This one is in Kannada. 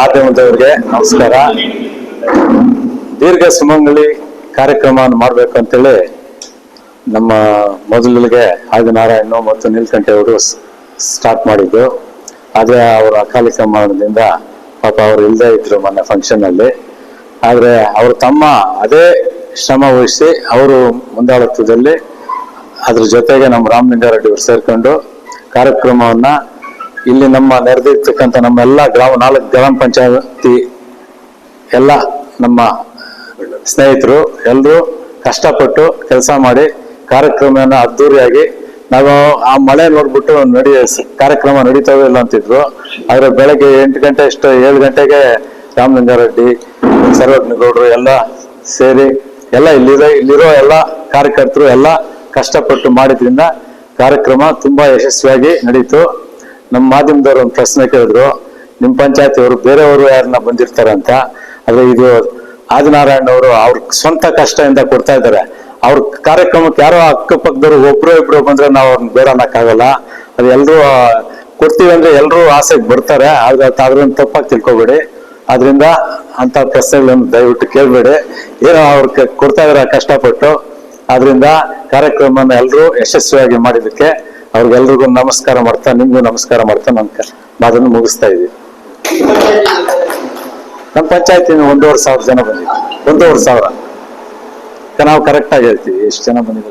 ಮಾಧ್ಯಮದವರಿಗೆ ನಮಸ್ಕಾರ. ದೀರ್ಘ ಸುಮಂಗಲಿ ಕಾರ್ಯಕ್ರಮವನ್ನು ಮಾಡ್ಬೇಕು ಅಂತೇಳಿ ನಮ್ಮ ಮೊದಲಿಗೆ ಆದಿನಾರಾಯಣ ಮತ್ತು ನೀಲ್ಕಂಠೆ ಅವರು ಸ್ಟಾರ್ಟ್ ಮಾಡಿದ್ದು. ಅದೇ ಅವರ ಅಕಾಲಿಕ ಮರಣದಿಂದ ಪಾಪ ಅವರು ಇಲ್ಲದೆ ಇದ್ರು ಮೊನ್ನೆ ಫಂಕ್ಷನ್ ಅಲ್ಲಿ. ಆದ್ರೆ ಅವರು ತಮ್ಮ ಅದೇ ಶ್ರಮ ವಹಿಸಿ ಅವರು ಮುಂದಾಳತ್ವದಲ್ಲಿ ಅದ್ರ ಜೊತೆಗೆ ನಮ್ಮ ರಾಮಲಿಂಗಾರೆಡ್ಡಿ ಅವರು ಸೇರ್ಕೊಂಡು ಕಾರ್ಯಕ್ರಮವನ್ನ ಇಲ್ಲಿ ನಮ್ಮ ನೆರೆದಿರ್ತಕ್ಕಂಥ ನಮ್ಮ ಎಲ್ಲ ಗ್ರಾಮ, ನಾಲ್ಕು ಗ್ರಾಮ ಪಂಚಾಯತಿ ಎಲ್ಲ ನಮ್ಮ ಸ್ನೇಹಿತರು ಎಲ್ಲರೂ ಕಷ್ಟಪಟ್ಟು ಕೆಲಸ ಮಾಡಿ ಕಾರ್ಯಕ್ರಮವನ್ನು ಅದ್ದೂರಿಯಾಗಿ ನಾವು ಆ ಮಳೆ ನೋಡ್ಬಿಟ್ಟು ನಡಿ, ಕಾರ್ಯಕ್ರಮ ನಡೀತಾವೆ ಇಲ್ಲ ಅಂತಿದ್ರು. ಆದರೆ ಬೆಳಗ್ಗೆ ಎಂಟು ಗಂಟೆ ಅಷ್ಟು, ಏಳು ಗಂಟೆಗೆ ರಾಮಲಿಂಗಾರೆಡ್ಡಿ, ಸರ್ವಜ್ಞಗೌಡರು ಎಲ್ಲ ಸೇರಿ ಎಲ್ಲ ಇಲ್ಲಿರೋ ಇಲ್ಲಿರೋ ಎಲ್ಲ ಕಾರ್ಯಕರ್ತರು ಎಲ್ಲ ಕಷ್ಟಪಟ್ಟು ಮಾಡಿದ್ರಿಂದ ಕಾರ್ಯಕ್ರಮ ತುಂಬಾ ಯಶಸ್ವಿಯಾಗಿ ನಡೀತು. ನಮ್ಮ ಮಾಧ್ಯಮದವರು ಒಂದು ಪ್ರಶ್ನೆ ಕೇಳಿದ್ರು. ನಿಮ್ಮ ಪಂಚಾಯತಿಯವರು ಬೇರೆಯವರು ಯಾರನ್ನ ಬಂದಿರ್ತಾರಂತ. ಅದೇ ಇದು ಆದಿನಾರಾಯಣ ಅವರು ಅವ್ರ ಸ್ವಂತ ಕಷ್ಟದಿಂದ ಕೊಡ್ತಾ ಇದ್ದಾರೆ. ಅವ್ರ ಕಾರ್ಯಕ್ರಮಕ್ಕೆ ಯಾರೋ ಅಕ್ಕಪಕ್ಕದವ್ರು ಒಬ್ರು ಇಬ್ರು ಬಂದ್ರೆ ನಾವು ಅವ್ರನ್ನ ಬೇಡ ಅನ್ನಕ್ಕಾಗಲ್ಲ. ಅದು ಎಲ್ಲರೂ ಕೊಡ್ತೀವಿ ಅಂದ್ರೆ ಎಲ್ಲರೂ ಆಸೆಗೆ ಬರ್ತಾರೆ. ಆದ್ರೆ ಅದ್ರನ್ನ ತಪ್ಪಾಗಿ ತಿಳ್ಕೊಬೇಡಿ. ಆದ್ರಿಂದ ಅಂತ ಪ್ರಶ್ನೆಗಳನ್ನು ದಯವಿಟ್ಟು ಕೇಳಬೇಡಿ. ಏನೋ ಅವ್ರ ಕೊಡ್ತಾ ಇದಾರೆ ಕಷ್ಟಪಟ್ಟು. ಆದ್ರಿಂದ ಕಾರ್ಯಕ್ರಮವನ್ನು ಎಲ್ಲರೂ ಯಶಸ್ವಿಯಾಗಿ ಮಾಡಿದಕ್ಕೆ ಅವ್ರಿಗೆಲ್ರಿಗೂ ನಮಸ್ಕಾರ ಮಾಡ್ತಾ, ನಿಮ್ಗೂ ನಮಸ್ಕಾರ ಮಾಡ್ತಾ ನನ್ನ ಮಾತನ್ನು ಮುಗಿಸ್ತಾ ಇದ್ದೀವಿ ನಮ್ಮ ಪಂಚಾಯತಿನ ಒಂದೂವರೆ ಸಾವಿರ ಜನ ಬಂದಿದೆ ಒಂದೂವರೆ ಸಾವಿರ. ನಾವು ಕರೆಕ್ಟ್ ಆಗಿ ಹೇಳ್ತೀವಿ, ಎಷ್ಟು ಜನ ಬಂದಿದ್ದಾರೆ.